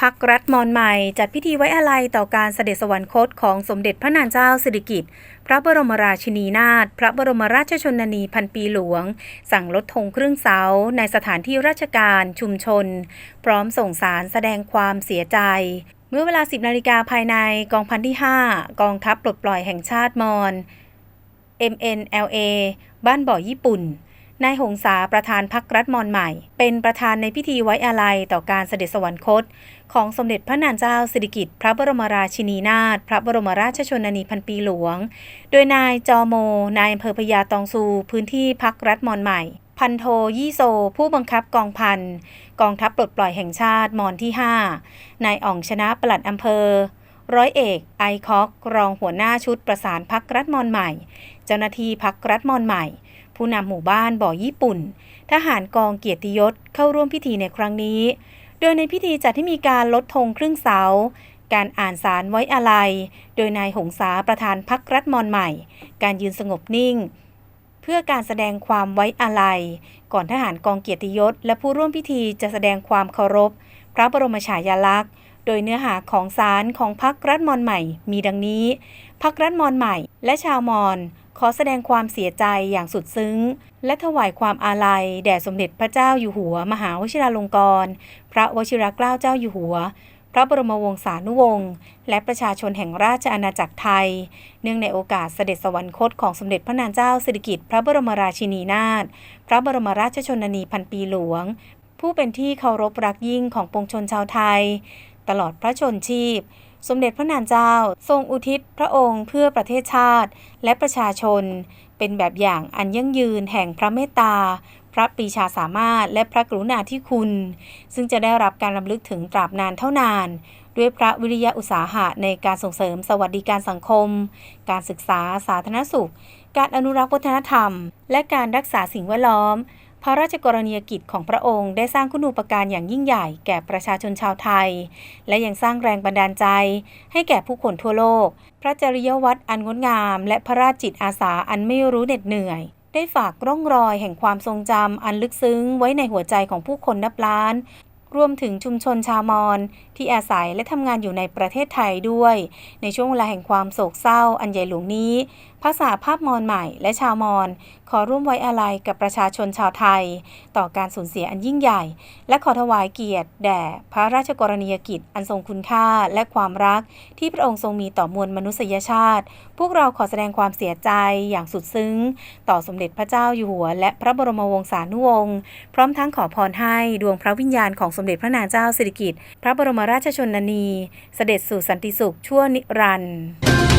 พักรัฐมอนใหม่จัดพิธีไว้อาลัยต่อการเสด็จสวรรคตของสมเด็จพระนางเจ้าสิริกิติ์พระบรมราชินีนาถพระบรมราชชนนีพันปีหลวง สั่งลดธงครึ่งเสา ในสถานที่ราชการชุมชน พร้อมส่งสารแสดงความเสียใจ เมื่อเวลา 10นาฬิกาภายในกองพันที่ 5 กองทัพปลดปล่อยแห่งชาติมอญ MNLA บ้านบ่อญี่ปุ่น นายหงษาประธานพักรัฐมอนใหม่ เป็นประธานในพิธีไว้อาลัยต่อการเสด็จสวรรคต ของสมเด็จพระนางเจ้าสิริกิติ์พระบรมราชินีนาถพระบรมราชชนนีพันปีหลวง โดยนายจอโม นายอำเภอพญาตองซู พื้นที่พักรัฐมอนใหม่ พันโทยี่โซ ผู้บังคับกองพันกองทัพปลดปล่อยแห่งชาติมอนที่ 5 นายอ่องชนะปลัดอำเภอร้อยเอกไอคอกรองหัวหน้าชุดประสานพักรัฐมอนใหม่ เจ้าหน้าที่พักรัฐมอนใหม่ ผู้นำหมู่บ้านบ่อญี่ปุ่น ทหารกองเกียรติยศเข้าร่วมพิธีในครั้งนี้ โดยในพิธีจัดให้มีการลดธงครึ่งเสา การอ่านสารไว้อาลัย โดยนายหงษาประธานพักรัฐมอนใหม่ การยืนสงบนิ่ง เพื่อการแสดงความไว้อาลัย ก่อนทหารกองเกียรติยศ และผู้ร่วมพิธีจะแสดงความเคารพ พระบรมฉายาลักษณ์ ดยเนื้อหาของสารของพักรัฐมอนใหม่ มีดังนี้พักรัฐมอนใหม่ และชาวมอญขอแสดงความเสียใจอย่างสุดซึ้ง และถวายความอาลัย แด่สมเด็จพระเจ้าอยู่หัว มหาวชิราลงกรณ์พระวชิรเกล้าเจ้าอยู่หัว พระบรมวงศานุวงศ์และประชาชนแห่งราชอาณาจักรไทย เนื่องในโอกาสเสด็จสวรรคตของสมเด็จพระนางเจ้าสิริกิติ์พระบรมราชินีนาถพระบรมราชชนนีพันปีหลวง ผู้เป็นที่เคารพรักยิ่งของปวงชนชาวไทย ตลอดพระชนชีพ สมเด็จพระนางเจ้า ทรงอุทิศพระองค์เพื่อประเทศชาติและประชาชน เป็นแบบอย่างอันยั่งยืนแห่งพระเมตตา พระปรีชาสามารถและพระกรุณาธิคุณ ซึ่งจะได้รับการรำลึกถึงตราบนานเท่านาน ด้วยพระวิริยะอุตสาหะในการส่งเสริมสวัสดิการสังคม การศึกษาสาธารณสุข การอนุรักษ์วัฒนธรรม และการรักษาสิ่งแวดล้อม พระราชกรณียกิจของพระองค์ได้สร้างคุณูปการอย่างยิ่งใหญ่แก่ประชาชนชาวไทย และยังสร้างแรงบันดาลใจ ให้แก่ผู้คนทั่วโลก พระจริยวัตรอันงดงาม และพระราชจิตอาสาอันไม่รู้เหน็ดเหนื่อย ได้ฝากร่องรอยแห่งความทรงจำอันลึกซึ้งไว้ในหัวใจของผู้คนนับล้าน รวมถึงชุมชนชาวมอญที่อาศัยและทำงานอยู่ในประเทศไทยด้วย ในช่วงเวลาแห่งความโศกเศร้าอันใหญ่หลวงนี้ ภาษาภาพมอญใหม่และชาวมอญขอร่วมไว้อาลัยกับประชาชนชาวไทย ต่อการสูญเสียอันยิ่งใหญ่ และขอถวายเกียรติ แด่พระราชกรณียกิจ อันทรงคุณค่าและความรัก ที่พระองค์ทรงมีต่อมวลมนุษยชาติ พวกเราขอแสดงความเสียใจอย่างสุดซึ้ง ต่อสมเด็จพระเจ้าอยู่หัว และพระบรมวงศานุวงศ์พร้อมทั้งขอพรให้ดวงพระวิญญาณของสมเด็จพระนางเจ้าสิริกิติ์พระบรมราชชนนี เสด็จสู่สันติสุขชั่วนิรันดร์